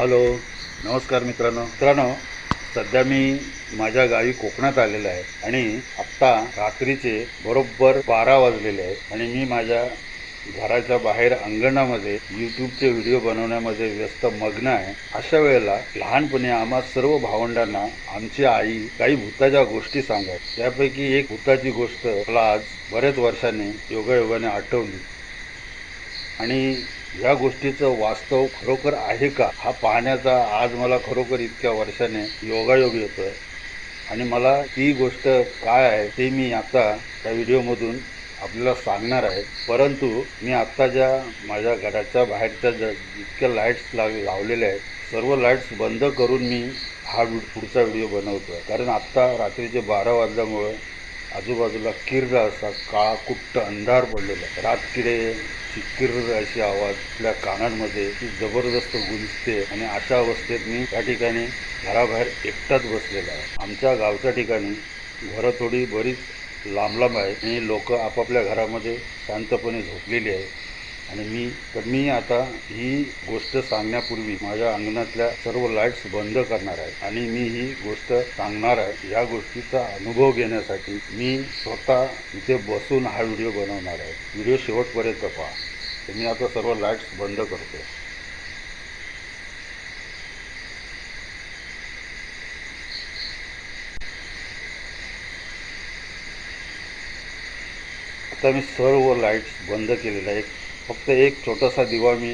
Hello नमस्कार मित्रांनो. मित्रांनो सध्या मी माझ्या गावी कोकणात आलेलो आहे आणि आत्ता रात्रीचे बरोबर बारा वाजलेले आहेत आणि मी माझ्या घराच्या बाहेर अंगणामध्ये यूट्यूबचे व्हिडिओ बनवण्यामध्ये व्यस्त मग्न आहे. अशा वेळेला लहानपणी आम्हा सर्व भावंडांना आमची आई काही भूताच्या गोष्टी सांगत त्यापैकी एक भूताची गोष्ट मला आज बऱ्याच वर्षांनी योगायोगाने आठवली. आणि या गोष्टीचं वास्तव खरोखर आहे का? हा पाहण्याचा आज मला खरोखर इतक्या वर्षाने योगायोग आहे आणि मला ती गोष्ट काय आहे ते मी आता त्या व्हिडिओमधून आपल्याला सांगणार आहे. परंतु मी आत्ता ज्या माझ्या घराच्या बाहेरच्या ज जितक्या लाईट्स लाव लावलेल्या आहेत सर्व लाईट्स बंद करून मी हा पुढचा व्हिडिओ बनवतो आहे कारण आत्ता रात्रीचे बारा वाजल्यामुळं आजूबाजूला किर्र असा काळा कुट्ट अंधार पडलेला आहे. रातकिडे किर्र अशी आवाज आपल्या कानांमध्ये ती जबरदस्त गुंजते आणि अशा अवस्थेत मी त्या ठिकाणी घराबाहेर एकटाच बसलेला आहे. आमच्या गावच्या ठिकाणी घरं थोडी बरीच लांब लांब आहे आणि लोक आपापल्या घरामध्ये शांतपणे झोपलेली आहे आणि मी तर मी आता ही गोष्ट सांगण्यापूर्वी माझ्या अंगणातल्या सर्व लाईट्स बंद करणार आहे. आणि मी ही गोष्ट सांगणार आहे या गोष्टीचा अनुभव घेण्यासाठी. मी स्वतः इथे बसून हा व्हिडिओ बनवणार आहे. व्हिडिओ शेवटपर्यंत पहा. तर मी आता सर्व लाईट्स बंद करतो. आता मी सर्व लाईट्स बंद केलेल्या आहे फक्त एक छोटासा दिवा मी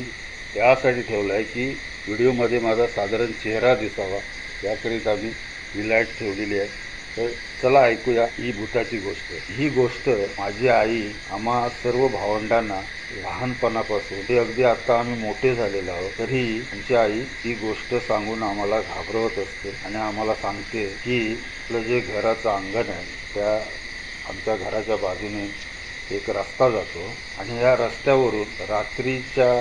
यासाठी ठेवला आहे की व्हिडिओमध्ये माझा साधारण चेहरा दिसावा. याकरिता मी ही लाइट ठेवलेली आहे. तर चला ऐकूया ही भूताची गोष्ट. ही गोष्ट माझी आई आम्हा सर्व भावंडांना लहानपणापासून ते अगदी आता आम्ही मोठे झालेलो आहोत तरी आमची आई ही गोष्ट सांगून आम्हाला घाबरवत असते आणि आम्हाला सांगते की आपलं जे घराचं अंगण आहे त्या आमच्या घराच्या बाजूने एक रस्ता जातो आणि या रस्त्यावरून रात्रीच्या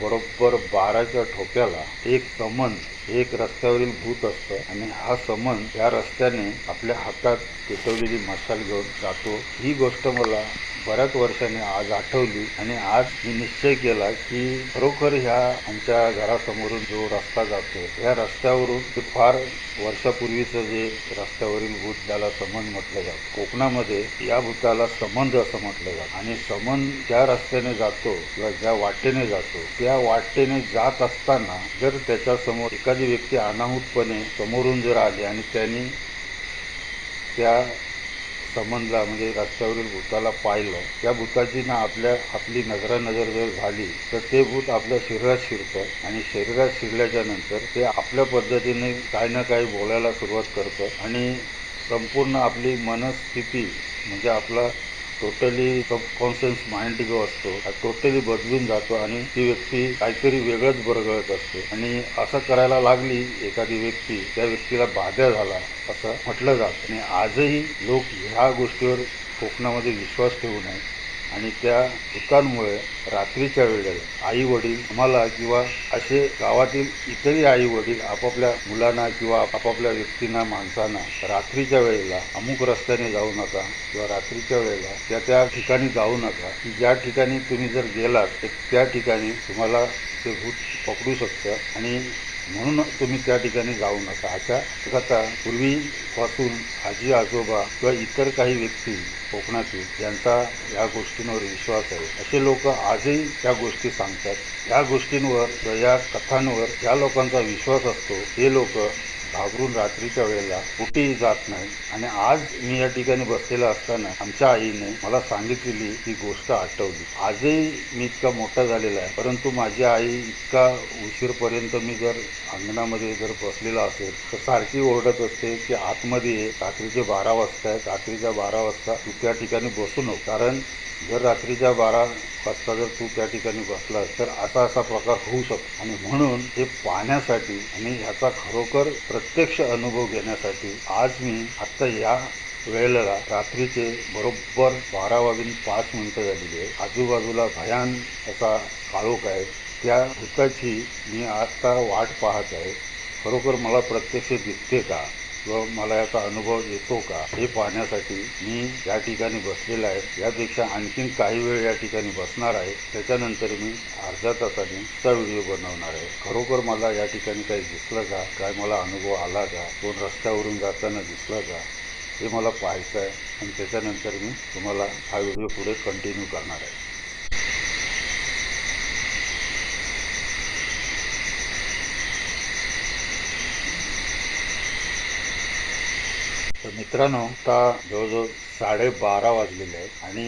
बरोबर बाराच्या ठोक्याला एक समन एक रस्त्यावरील भूत असतं आणि हा समन या रस्त्याने आपल्या हातात पेटवलेली मशाल घेऊन जातो. ही गोष्ट मला बऱ्याच वर्षाने आज आठवली आणि आज मी निश्चय केला की खरोखर ह्या आमच्या घरासमोरून जो रस्ता जातो या रस्त्यावरून ते फार वर्षापूर्वीचं जे रस्त्यावरील भूत ज्याला समन म्हटलं जातं. कोकणामध्ये या भूताला समंद असं म्हटलं जातं. आणि समन ज्या रस्त्याने जातो किंवा ज्या वाटेने जातो त्या वाटेने जात असताना जर त्याच्यासमोर एखादी व्यक्ती अनाहूतपणे समोरून जर आली आणि त्यांनी त्या संबंधला म्हणजे रस्त्यावरील भूताला पाहिलं त्या भूताची ना आपल्या आपली नजरानजर जर झाली तर ते भूत आपल्या शरीरात शिरतं आणि शरीरात शिरल्याच्या नंतर ते आपल्या पद्धतीने काही ना काही बोलायला सुरुवात करतं आणि संपूर्ण आपली मनस्थिती म्हणजे आपला टोटली सबकॉन्शियस माइंड जो असतो हा टोटली बदलून जातो आणि ती व्यक्ती काहीतरी वेगळंच बरगळत असते. आणि असं करायला लागली एखादी व्यक्ती त्या व्यक्तीला बाध्या झाला असं म्हटलं जातं. आणि आजही लोक ह्या गोष्टीवर कोकणामध्ये विश्वास ठेवू नये. आणि त्या भूतांमुळे रात्रीच्या वेळेला आई वडील आम्हाला किंवा असे गावातील इतरही आई वडील आपापल्या मुलांना किंवा आपापल्या व्यक्तींना माणसांना रात्रीच्या वेळेला अमुक रस्त्याने जाऊ नका किंवा रात्रीच्या वेळेला त्या त्या ठिकाणी जाऊ नका. की ज्या ठिकाणी तुम्ही जर गेलात तर त्या ठिकाणी तुम्हाला ते भूत पकडू शकतं आणि म्हणून तुम्ही त्या ठिकाणी जाऊ नका. अशा कथा पूर्वीपासून आजी आजोबा किंवा इतर काही व्यक्ती कोकणातील ज्यांचा या गोष्टींवर विश्वास आहे असे लोक आजही त्या गोष्टी सांगतात. या गोष्टींवर या कथांवर ज्या लोकांचा विश्वास असतो ते लोक घाबरून रात्रीच्या वेळेला कुठेही जात नाही. आणि आज मी या ठिकाणी बसलेला असताना आमच्या आईने मला सांगितलेली ही गोष्ट आठवली. आजही मी इतका मोठा झालेला आहे. परंतु माझी आई इतका उशीरपर्यंत मी जर अंगणामध्ये जर बसलेला असेल तर सारखी ओरडत असते की आतमध्ये रात्रीचे बारा वाजता आहेत रात्रीच्या बारा वाजता तू त्या ठिकाणी बसू नको. कारण जर रात्रीच्या बारा वाजता जर तू त्या ठिकाणी बसलास तर असा असा प्रकार होऊ शकतो. आणि म्हणून हे पाहण्यासाठी आणि ह्याचा खरोखर प्रत्यक्ष अनुभव घेण्यासाठी आज मी आत्ता या वेळेला रात्रीचे बरोबर बारा वाजून पाच मिनिटं झालेली आहे आजूबाजूला भयान असा काळोख आहे. त्या भूताची मी आत्ता वाट पाहत आहे. खरोखर मला प्रत्यक्ष दिसते का? व मला याचा अनुभव येतो का हे पाहण्यासाठी मी या ठिकाणी बसलेला आहे. यापेक्षा आणखीन काही वेळ या ठिकाणी बसणार आहे. त्याच्यानंतर मी अर्ध्या तासाने चा व्हिडिओ बनवणार आहे. खरोखर मला या ठिकाणी काही दिसलं का? काय मला अनुभव आला का? कोण रस्त्यावरून जाताना दिसला का? हे मला पाहायचं आहे. आणि त्याच्यानंतर मी तुम्हाला हा व्हिडिओ पुढे कंटिन्यू करणार आहे तर मित्रांनो आता जवळजवळ साडेबारा वाजलेले आहेत आणि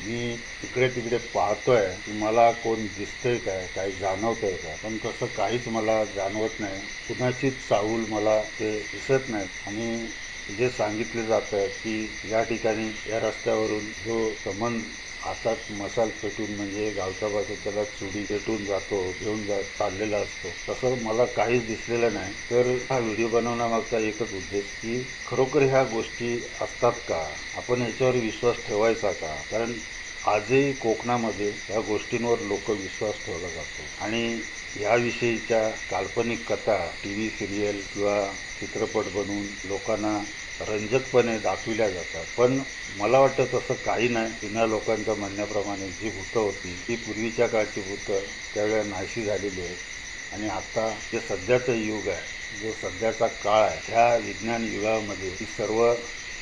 मी तिकडे तिकडे पाहतोय की मला कोण दिसतंय काय काही जाणवतंय का पण तसं काहीच मला जाणवत नाही. कुणाचीच चाहूल मला ते दिसत नाही आणि जे सांगितले जातं की या ठिकाणी या रस्त्यावरून जो समन हातात मसाल पेटून म्हणजे गावच्या भाषेत त्याला चुडी पेटून जातो घेऊन जा चाललेला असतो. तसं मला काहीच दिसलेलं नाही. तर हा व्हिडिओ बनवण्यामागचा एकच उद्देश की खरोखर ह्या गोष्टी असतात का? आपण याच्यावर विश्वास ठेवायचा का? कारण आजही कोकणामध्ये या गोष्टींवर लोक विश्वास ठेवला जातो. आणि याविषयीच्या काल्पनिक कथा टी व्ही सिरियल किंवा चित्रपट बनवून लोकांना रंजकपणे दाखविल्या जातात. पण मला वाटतं तसं काही नाही. जुन्या लोकांच्या म्हणण्याप्रमाणे जी भूतं होती ती पूर्वीच्या काळची भूतं त्यावेळेला नाहीशी झालेली आहेत. आणि आता जे सध्याचं युग आहे जो सध्याचा काळ आहे ह्या विज्ञान युगामध्ये ही सर्व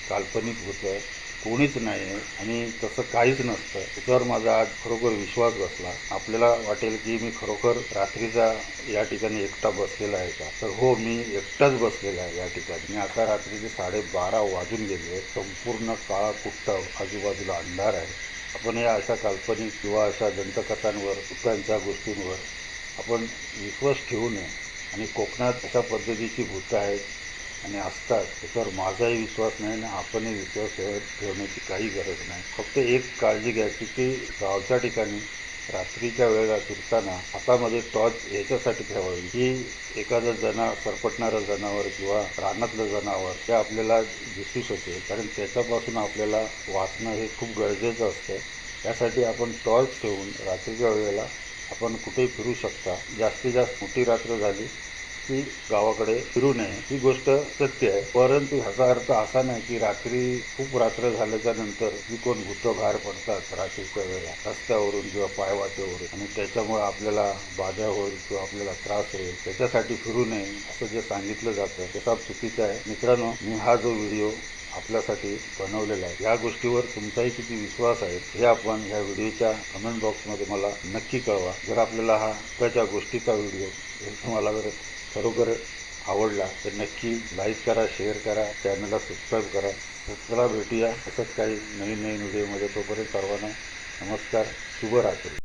काल्पनिक भूतं कोणीच नाही आहे आणि तसं काहीच नसतं. त्याच्यावर माझा आज खरोखर विश्वास बसला आपल्याला वाटेल की मी खरोखर रात्रीचा या ठिकाणी एकटा बसलेला आहे का? तर हो मी एकटाच बसलेला आहे या ठिकाणी. मी आता रात्रीचे साडेबारा वाजून गेले. आहेत संपूर्ण काळा कुट्ट आजूबाजूला अंधार आहे. आपण या अशा काल्पनिक किंवा अशा दंतकथांवर भूतांच्या गोष्टींवर आपण विश्वास ठेवू नये. आणि कोकणात अशा पद्धतीची भूतं आहेत आणि असतात त्याच्यावर माझाही विश्वास नाही आणि आपणही विश्वास ठेव ठेवण्याची काही गरज नाही. फक्त एक काळजी घ्यायची की गावच्या ठिकाणी रात्रीच्या वेळेला फिरताना हातामध्ये टॉर्च याच्यासाठी ठेवावी. की एखादं जना सरपटणारं जनावर किंवा रानातलं जनावर ते आपल्याला दिसू शकेल. कारण त्याच्यापासून आपल्याला वाचणं हे खूप गरजेचं असतं. त्यासाठी आपण टॉर्च ठेवून रात्रीच्या वेळेला आपण कुठेही फिरू शकता. जास्तीत जास्त मोठी रात्र झाली की गावाकडे फिरू नये. ही गोष्ट सत्य आहे. परंतु ह्याचा अर्थ असा नाही की रात्री खूप रात्र झाल्याच्यानंतर जी कोण भूतं बाहेर पडतात रात्रीच्या वेळेला. रस्त्यावरून किंवा पायवाटेवरून. आणि त्याच्यामुळे आपल्याला बाधा होईल किंवा आपल्याला त्रास होईल. त्याच्यासाठी फिरू नये असं जे सांगितलं जातं ते सब चुकीचं आहे. मित्रांनो मी हा जो व्हिडिओ आपल्यासाठी बनवलेला आहे या गोष्टीवर तुमचाही किती विश्वास आहे हे आपण या व्हिडिओच्या कमेंट बॉक्समध्ये मला नक्की कळवा. जर आपल्याला हा त्याच्या गोष्टीचा व्हिडिओ तुम्हाला जर खरोखर आवडला तर नक्की लाईक करा शेअर करा चॅनलला सबस्क्राईब करा. चला भेटूया असंच काही नवीन नवीन व्हिडिओमध्ये तोपर्यंत सर्वांना नमस्कार शुभरात्री.